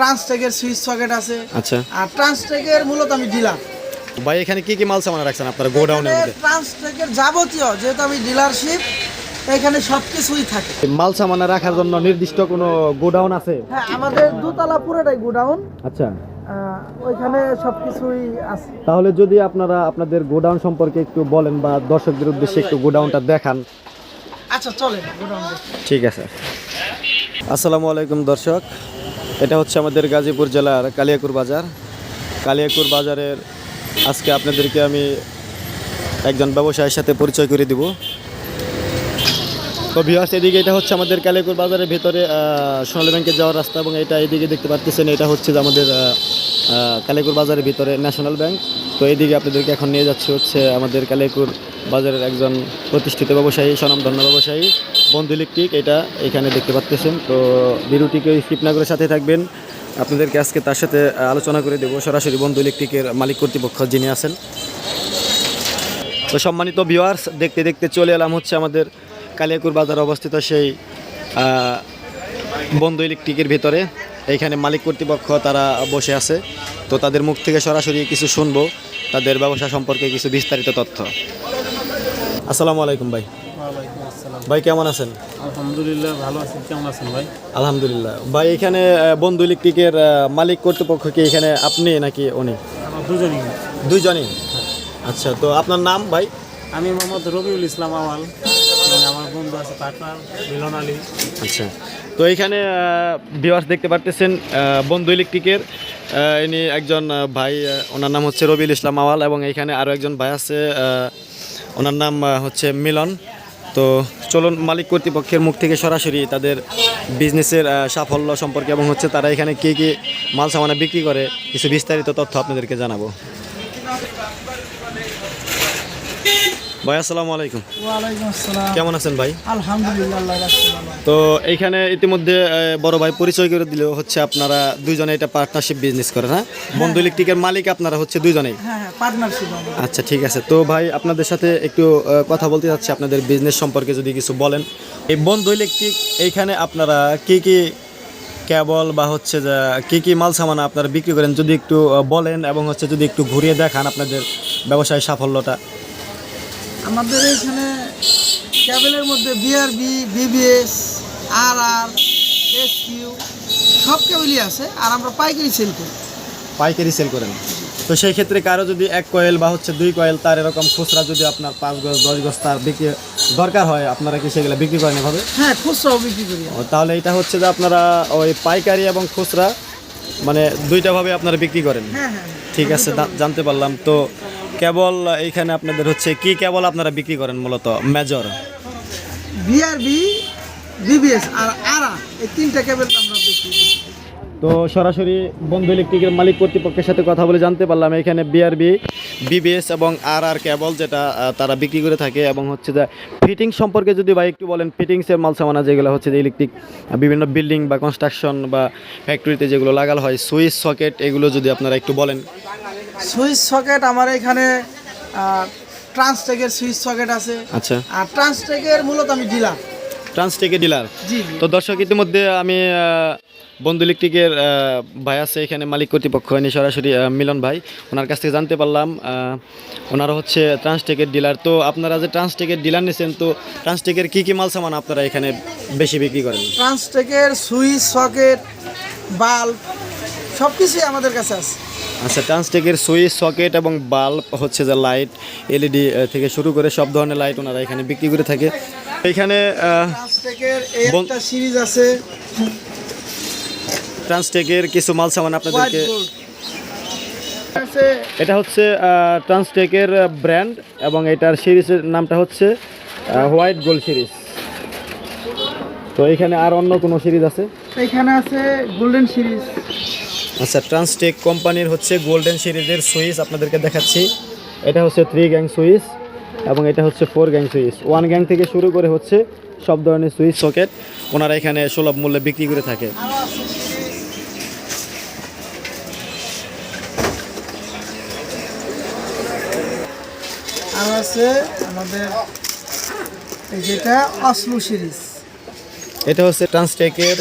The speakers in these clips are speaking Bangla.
ট্রান্সটেকের সুইচ সকেট আছে। আচ্ছা। আর ট্রান্সটেকের মূলত আমি ডিলার। ভাই এখানে কি কি মাল সামান রাখছেন আপনারা গোডাউনের মধ্যে? ট্রান্সটেকের যাবতীয় যেহেতু আমি ডিলারশিপ এখানে সব কিছুই থাকে মাল সামানা রাখার জন্য নির্দিষ্ট কোনো গোডাউন আছে? হ্যাঁ আমাদের দুতলা পুরোটাই গোডাউন। আচ্ছা। ওইখানে সব কিছুই আছে। তাহলে যদি আপনারা আপনাদের গোডাউন সম্পর্কে একটু বলেন বা দর্শকদের উদ্দেশ্যে একটু গোডাউনটা দেখান। আচ্ছা চলে গোডাউন ঠিক আছে। আসসালামু আলাইকুম দর্শক। এটা হচ্ছে আমাদের গাজীপুর জেলার কালিয়াকুর বাজার। কালিয়াকুর বাজারের আজকে আপনাদেরকে আমি একজন ব্যবসায়ীর সাথে পরিচয় করে দিব। তো ভিউয়ার্স এদিকে এটা হচ্ছে আমাদের কালিয়াকুর বাজারের ভেতরে সোনালী ব্যাংকে যাওয়ার রাস্তা এবং এটা এদিকে দেখতে পাচ্ছেন এটা হচ্ছে যে আমাদের কালিয়াকুর বাজারের ভিতরে ন্যাশনাল ব্যাংক। তো এইদিকে আপনাদেরকে এখন নিয়ে যাচ্ছে হচ্ছে আমাদের কালিয়াকুর বাজারের একজন প্রতিষ্ঠিত ব্যবসায়ী, স্বনামধন্য ব্যবসায়ী, বন্ধু ইলেকট্রিক, এটা এখানে দেখতে পাচ্ছেন তো বিরুটিকে স্কিপ না সাথে থাকবেন। আপনাদেরকে আজকে তার সাথে আলোচনা করে দেবো। সরাসরি বন্ধু ইলেকট্রিকের মালিক কর্তৃপক্ষ যিনি আছেন। তো সম্মানিত ভিউয়ার্স দেখতে দেখতে চলে এলাম হচ্ছে আমাদের কালিয়াকুর বাজার অবস্থিত সেই বন্ধু ইলেকট্রিকের ভিতরে। এইখানে মালিক কর্তৃপক্ষ তারা বসে আছে। তো তাদের মুখ থেকে সরাসরি কিছু শুনব। তাদের ব্যবসা সম্পর্কে কিছু বিস্তারিত তথ্য। আসসালামু আলাইকুম ভাই। ভাই কেমন আছেন? আলহামদুলিল্লাহ ভালো আছেন কেমন আছেন ভাই? আলহামদুলিল্লাহ। ভাই এখানে বন্ধু ইলেকট্রিকের মালিক কর্তৃপক্ষ কি এখানে আপনি নাকি উনি? আমার দুজনই। আচ্ছা তো আপনার নাম ভাই? আমি মোহাম্মদ রবিউল ইসলাম আওয়াল। আমার বন্ধু আছে পার্টনার মিলন আলী। আচ্ছা। তো এখানে ভিওয়ার্স দেখতে পারতেছেন বন্ধু ইলেকট্রিকের ইনি একজন ভাই ওনার নাম হচ্ছে রবিল ইসলাম আওয়াল এবং এখানে আরও একজন ভাই আছে ওনার নাম হচ্ছে মিলন। তো চলুন, মালিক কর্তৃপক্ষের মুখ থেকে সরাসরি তাদের বিজনেসের সাফল্য সম্পর্কে এবং হচ্ছে তারা এখানে কী কী মাল সামানা বিক্রি করে, কিছু বিস্তারিত তথ্য আপনাদেরকে জানাব। ভাই আসসালামু আলাইকুম। কেমন আছেন ভাই? আলহামদুলিল্লাহ তো এইখানে ইতিমধ্যে বড় ভাই পরিচয় করে দিল হচ্ছে আপনারা দুইজনে এটা পার্টনারশিপ বিজনেস করেন হ্যাঁ? বন্ধু ইলেকট্রিকের মালিক আপনারা হচ্ছে দুইজনেই। হ্যাঁ হ্যাঁ আচ্ছা ঠিক আছে। তো ভাই আপনাদের সাথে একটু কথা বলতে চাচ্ছি আপনাদের বিজনেস সম্পর্কে যদি কিছু বলেন। এই বন্ধু ইলেকট্রিক এইখানে আপনারা কি কি কেবল বা হচ্ছে যে কি কি মাল সামানা আপনারা বিক্রি করেন যদি একটু বলেন এবং হচ্ছে যদি একটু ঘুরিয়ে দেখান আপনাদের ব্যবসায় সাফল্যটা। আমাদের এখানে ক্যাবেলের মধ্যে বিআরবি বিবিএস আর আর এস কিউ সব কেবলই আছে আর আমরা পাইকারি সেল করি। পাইকারি সেল করেন। তো সেই ক্ষেত্রে কারও যদি এক কয়েল বা হচ্ছে দুই কয়েল তার এরকম খুচরা যদি আপনার পাঁচ গজ দশ গজ তার বিক্রি দরকার হয় আপনারা কি সেগুলো বিক্রি করেন এভাবে? হ্যাঁ খুচরাও বিক্রি করি তাহলে এটা হচ্ছে যে আপনারা ওই পাইকারি এবং খুচরা মানে দুইটাভাবে আপনারা বিক্রি করেন। হ্যাঁ হ্যাঁ ঠিক আছে জানতে পারলাম। তো কেবল এইখানে আপনাদের হচ্ছে কি কেবল আপনারা বিক্রি করেন মূলত? মেজর? বিআরবি বিবিএস আর আর আর এই তিনটা কেবল আমরা বিক্রি করি। তো সরাসরি বন্ধু ইলেকট্রিকের মালিক কর্তৃপক্ষের সাথে কথা বলে জানতে পারলাম এখানে বিআরবি বিবিএস এবং আর আর কেবল যেটা তারা বিক্রি করে থাকে এবং হচ্ছে যে ফিটিং সম্পর্কে যদি ভাই একটু বলেন ফিটিংসের মাল সামানা যেগুলো হচ্ছে যে ইলেকট্রিক বিভিন্ন বিল্ডিং বা কনস্ট্রাকশন বা ফ্যাক্টরিতে যেগুলো লাগানো হয় সুইচ সকেট এগুলো যদি আপনারা একটু বলেন। সুইচ সকেট আমার এখানে ট্রান্সটেকের সুইচ সকেট আছে। আচ্ছা। আর ট্রান্সটেকের মূলত আমি ডিলার ট্রান্সটেকের ডিলার তো দর্শক ইতিমধ্যে আমি বন্ধু ইলেকট্রিকের ভাই আছে এখানে মালিক কর্তৃপক্ষ এনে সরাসরি মিলন ভাই ওনার কাছ থেকে জানতে পারলাম ওনার ওনারা হচ্ছে ট্রান্সটেকের ডিলার তো আপনারা যে ট্রান্সটেকের ডিলার নিয়েছেন তো ট্রান্সটেকের কী কী মাল সামান আপনারা এখানে বেশি বিক্রি করেন? ট্রান্সটেকের সুইচ সকেট বাল্ব সব কিছুই আমাদের কাছে আছে। আচ্ছা ট্রান্সটেকের সুইচ সকেট এবং বাল্ব হচ্ছে যে লাইট এলইডি থেকে শুরু করে সব ধরনের লাইট ওনারা এখানে বিক্রি করে থাকে। এখানে ট্রান্সটেকের একটা সিরিজ আছে। ট্রান্সটেকের কিছু মাল সামান আপনাদেরকে এটা হচ্ছে ট্রান্সটেকের ব্র্যান্ড এবং এটার সিরিজের নামটা হচ্ছে হোয়াইট গোল্ড সিরিজ তো এখানে আর অন্য কোনো সিরিজ আছে? এখানে আছে গোল্ডেন সিরিজ আচ্ছা ট্রান্সটেক কোম্পানির হচ্ছে গোল্ডেন সিরিজের সুইচ আপনাদেরকে দেখাচ্ছি। এটা হচ্ছে থ্রি গ্যাং সুইচ এবং এটা হচ্ছে four gang switch one gang থেকে শুরু করে হচ্ছে সব ধরনের সুইচ সকেট ওনারা এখানে সুলভ মূল্যে বিক্রি করে থাকে। আর আছে আমাদের যেটা অসলু সিরিজ এটা হচ্ছে ট্রান্সটেকের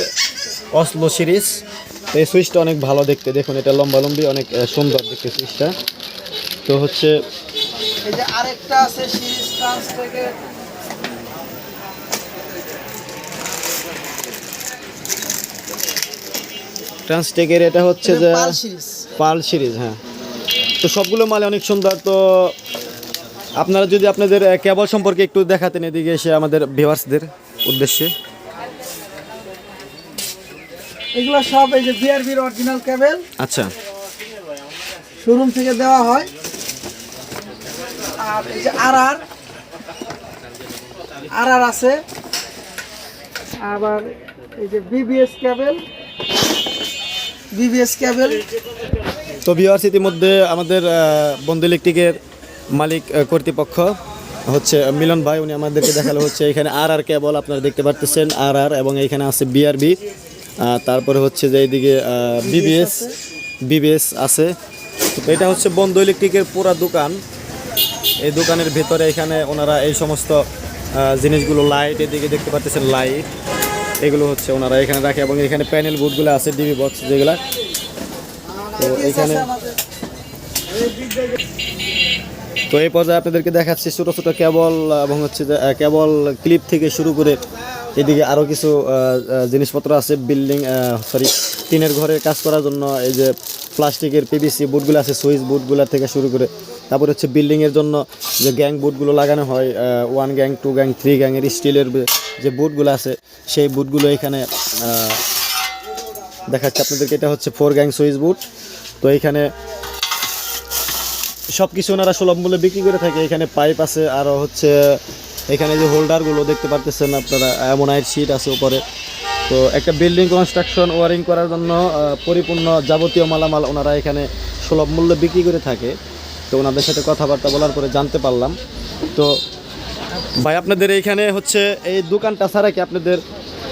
অসলো সিরিজ এই সুইচটা অনেক ভালো দেখতে। দেখুন এটা লম্বা লম্বি অনেক সুন্দর দেখতে সুইচটা। তো হচ্ছে এই যে আরেকটা আছে সিরিজ ট্রান্সটেকের ট্রান্সটেকের এটা হচ্ছে যে পাল সিরিজ। হ্যাঁ। তো সবগুলো মালে অনেক সুন্দর। তো আপনারা যদি আপনাদের কেবল সম্পর্কে একটু দেখাতেন এদিকে এসে আমাদের ভিউয়ার্সদের উদ্দেশ্যে। এগুলো সব এই যে বিআরবির অরিজিনাল কেবল আচ্ছা। শোরুম থেকে দেওয়া হয়। আর এই যে আর আর আর আর আছে। আবার এই যে বিবিএস কেবল বিবিএস কেবল তো ভিউয়ার্স ইতিমধ্যে আমাদের বন্ধু ইলেকট্রিকের মালিক কর্তৃপক্ষ হচ্ছে মিলন ভাই উনি আমাদেরকে দেখাল হচ্ছে এখানে আর আর কেবল আপনারা দেখতে পারতেছেন আর আর এবং এখানে আছে বিআরবি তারপরে হচ্ছে যে এইদিকে বিবিএস বিবিএস আছে। তো এটা হচ্ছে বন্ধু ইলেকট্রিকের পুরা দোকান। এই দোকানের ভেতরে এখানে ওনারা এই সমস্ত জিনিসগুলো লাইট এদিকে দেখতে পাচ্ছেন লাইট এগুলো হচ্ছে ওনারা এখানে রাখে এবং এখানে প্যানেল বোর্ডগুলো আছে ডিবি বক্স যেগুলা। তো এখানে তো এই পর্যায়ে আপনাদেরকে দেখাচ্ছি ছোটো ছোটো কেবল এবং হচ্ছে যে, কেবল ক্লিপ থেকে শুরু করে এদিকে আরও কিছু জিনিসপত্র আছে, বিল্ডিং সরি টিনের ঘরের কাজ করার জন্য এই যে প্লাস্টিকের পিভিসি বুটগুলো আছে, সুইচ বুটগুলো থেকে শুরু করে, তারপর হচ্ছে বিল্ডিংয়ের জন্য যে গ্যাং বুটগুলো লাগানো হয় one gang two gang three গ্যাংয়ের স্টিলের যে বুটগুলো আছে, সেই বুটগুলো এখানে দেখাচ্ছে আপনাদেরকে। এটা হচ্ছে ফোর গ্যাং সুইচ বুট তো এখানে সব কিছু ওনারা সুলভ মূল্যে বিক্রি করে থাকে। এখানে পাইপ আছে আরও হচ্ছে এখানে যে হোল্ডারগুলো দেখতে পারতেছেন আপনারা অ্যামোনাইট শিট আছে উপরে। তো একটা বিল্ডিং কনস্ট্রাকশন ওয়ারিং করার জন্য পরিপূর্ণ যাবতীয় মালামাল ওনারা এখানে সুলভ মূল্যে বিক্রি করে থাকে। তো ওনাদের সাথে কথাবার্তা বলার পরে জানতে পারলাম। তো ভাই আপনাদের এইখানে হচ্ছে এই দোকানটা ছাড়া কি আপনাদের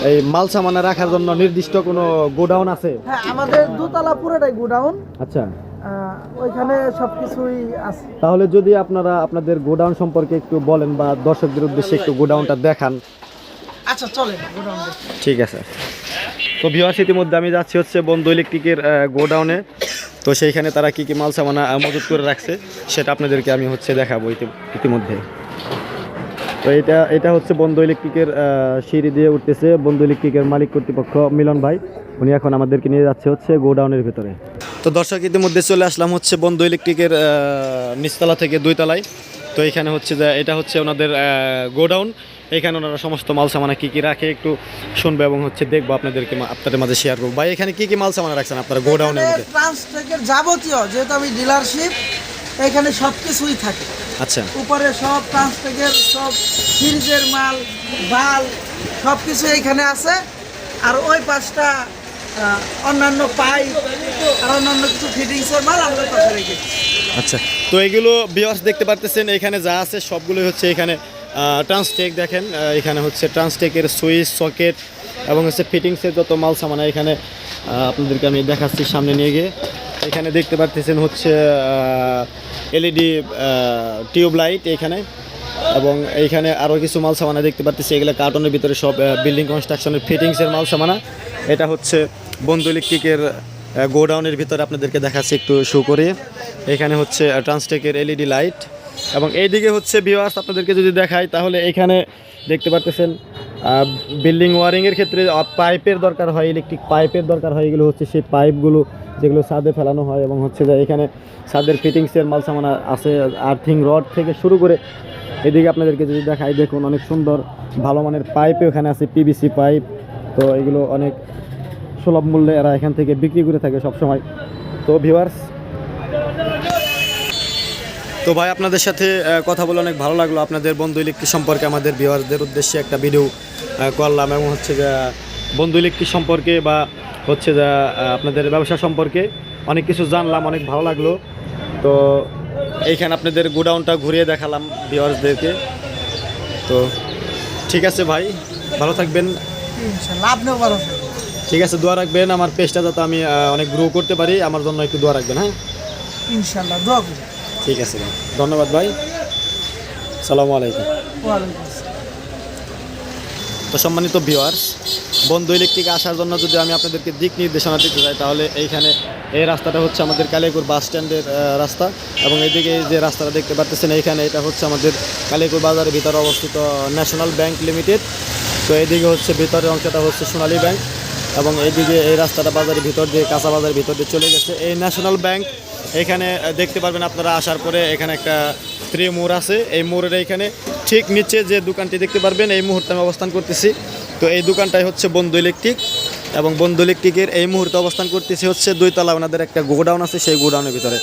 এই মাল সামানা রাখার জন্য নির্দিষ্ট কোনো গোডাউন আছে? হ্যাঁ আমাদের দুতলা পুরোটাই গোডাউন। আচ্ছা। ওইখানে সব কিছুই আছে। তাহলে যদি আপনারা আপনাদের গোডাউন সম্পর্কে একটু বলেন বা দর্শকদের উদ্দেশ্যে একটু গোডাউনটা দেখান। আচ্ছা চলে গোডাউন ঠিক আছে। তো ভিওয়ার্স ইতিমধ্যে আমি যাচ্ছি হচ্ছে বন্ধু ইলেকট্রিকের গোডাউনে। তো সেইখানে তারা কি কি মাল সামানা মজুত করে রাখছে সেটা আপনাদেরকে আমি হচ্ছে দেখাবো ইতিমধ্যে। তো এটা এটা হচ্ছে বন্ধু ইলেকট্রিকের সিঁড়ি দিয়ে উঠতেছে বন্ধু ইলেকট্রিকের মালিক কর্তৃপক্ষ মিলন ভাই। উনি এখন আমাদেরকে নিয়ে যাচ্ছে হচ্ছে গোডাউনের ভিতরে। তো দর্শক ইতিমধ্যে চলে আসলাম হচ্ছে বন্ধু ইলেকট্রিকের নিচতলা থেকে দুই তলায় তো এখানে হচ্ছে যে এটা হচ্ছে ওনাদের গোডাউন। এখানে ওনারা সমস্ত মাল সামানা কী কী রাখে একটু শুনবে এবং হচ্ছে দেখব আপনাদেরকে আপনাদের মাঝে শেয়ার করব। ভাই এখানে কী কী মাল সামানা রাখছেন আপনারা গোডাউনের মধ্যে? ট্রান্সটেকের যাবতীয় যেহেতু আমি ডিলারশিপ এখানে সব কিছুই থাকে। আচ্ছা। উপরে সব ট্রান্সটেকের সব ফ্রিজের মাল বাল সব কিছু এখানে আছে। আর ওই পাশটা আহ, অন্যান্য পাইপ আর অন্যান্য কিছু ফিটিংসের মাল আমরা পাশে রেখেছি আচ্ছা তো এগুলো বিয়ার্স দেখতে পারতেছেন, এখানে যা আছে সবগুলোই হচ্ছে এখানে ট্রান্সটেক দেখেন এখানে হচ্ছে ট্রান্সটেকের সুইচ সকেট এবং হচ্ছে ফিটিংসের যত মাল সামানা এখানে আপনাদেরকে আমি দেখাচ্ছি সামনে নিয়ে গিয়ে। এখানে দেখতে পারতেছেন হচ্ছে এলইডি টিউব লাইট এখানে এবং এইখানে আরও কিছু মাল সামানা দেখতে পাচ্ছি এগুলো কার্টনের ভিতরে সব বিল্ডিং কনস্ট্রাকশনের ফিটিংসের মাল সামানা। এটা হচ্ছে বন্ধু ইলেকট্রিকের গোডাউনের ভিতরে আপনাদেরকে দেখাচ্ছি একটু শো করে। এখানে হচ্ছে ট্রান্সটেকের এলইডি লাইট এবং এইদিকে হচ্ছে ভিওয়ার্স আপনাদেরকে যদি দেখাই, তাহলে এখানে দেখতে পারতেছেন বিল্ডিং ওয়ারিংয়ের ক্ষেত্রে পাইপের দরকার হয় ইলেকট্রিক পাইপের দরকার হয়, এগুলো হচ্ছে সেই পাইপগুলো যেগুলো ছাদে ফেলানো হয় এবং হচ্ছে যে এখানে ছাদের ফিটিংসের মাল সামানা আছে আর্থিং রড থেকে শুরু করে এদিকে আপনাদেরকে যদি দেখাই, দেখুন অনেক সুন্দর ভালো মানের পাইপও এখানে আছে পিভিসি পাইপ তো এগুলো অনেক সুলভ মূল্যে এরা এখান থেকে বিক্রি করে থাকে সবসময়। তো ভিউয়ার্স তো ভাই আপনাদের সাথে কথা বলে অনেক ভালো লাগল। আপনাদের বন্ধু ইলেকট্রিক সম্পর্কে আমাদের ভিউয়ারদের উদ্দেশ্যে একটা ভিডিও করলাম এবং হচ্ছে যে বন্ধু ইলেকট্রিক সম্পর্কে বা হচ্ছে যে আপনাদের ব্যবসা সম্পর্কে অনেক কিছু জানলাম অনেক ভালো লাগল। তো এইখানে আপনাদের গোডাউনটা ঘুরিয়ে দেখালাম ভিউয়ার্সদেরকে। তো ঠিক আছে ভাই ভালো থাকবেন। ইনশাল্লাহ আপনিও ভালো থাকবেন। ঠিক আছে দোয়া রাখবেন। আমার পেজটা যাতে আমি অনেক গ্রো করতে পারি আমার জন্য একটু দোয়া রাখবেন হ্যাঁ? ইনশাল্লাহ দোয়া করি ঠিক আছে ভাই। ধন্যবাদ ভাই। সালামু আলাইকুম। তো সম্মানিত ভিউয়ার্স বন্ধু ইলেকট্রিকে আসার জন্য যদি আমি আপনাদেরকে দিক নির্দেশনা দিতে চাই তাহলে এইখানে এই রাস্তাটা হচ্ছে আমাদের কালিয়াকুর বাস স্ট্যান্ডের রাস্তা। এবং এদিকে এই যে রাস্তাটা দেখতে পাচ্ছেন এইখানে এটা হচ্ছে আমাদের কালিয়াকুর বাজারের ভিতরে অবস্থিত ন্যাশনাল ব্যাংক লিমিটেড। তো এইদিকে হচ্ছে ভিতরের অংশটা হচ্ছে সোনালী ব্যাংক। এবং এইদিকে এই রাস্তাটা বাজারের ভিতর দিয়ে, কাঁচা বাজারের ভিতর দিয়ে চলে গেছে। এই ন্যাশনাল ব্যাংক এখানে দেখতে পারবেন আপনারা আসার পরে এখানে একটা থ্রি মোড় আছে। এই মোড়ের এইখানে ঠিক নিচে যে দোকানটি দেখতে পারবেন, এই মুহূর্তে আমি অবস্থান করতেছি। তো এই দোকানটাই হচ্ছে বন্ধু ইলেকট্রিক এবং বন্ধু ইলেকট্রিকের এই মুহূর্তে অবস্থান করতেছি হচ্ছে দুইতলা ওনাদের একটা গোডাউন আছে, সেই গোডাউনের ভিতরে।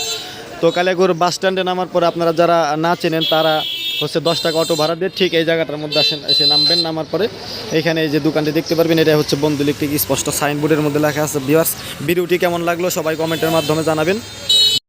তো কালিয়াকুর বাস স্ট্যান্ডে নামার পরে আপনারা যারা না চেনেন, তারা হচ্ছে দশ টাকা অটো ভাড়া দিয়ে ঠিক এই জায়গাটার মধ্যে আসেন, এসে নামবেন, নামার পরে এখানে এই যে দোকানটি দেখতে পারবেন এটা হচ্ছে বন্ধু ইলেকট্রিক স্পষ্ট সাইনবোর্ডের মধ্যে লেখা আছে ভিউয়ার্স ভিডিওটি কেমন লাগল সবাই কমেন্টের মাধ্যমে জানাবেন।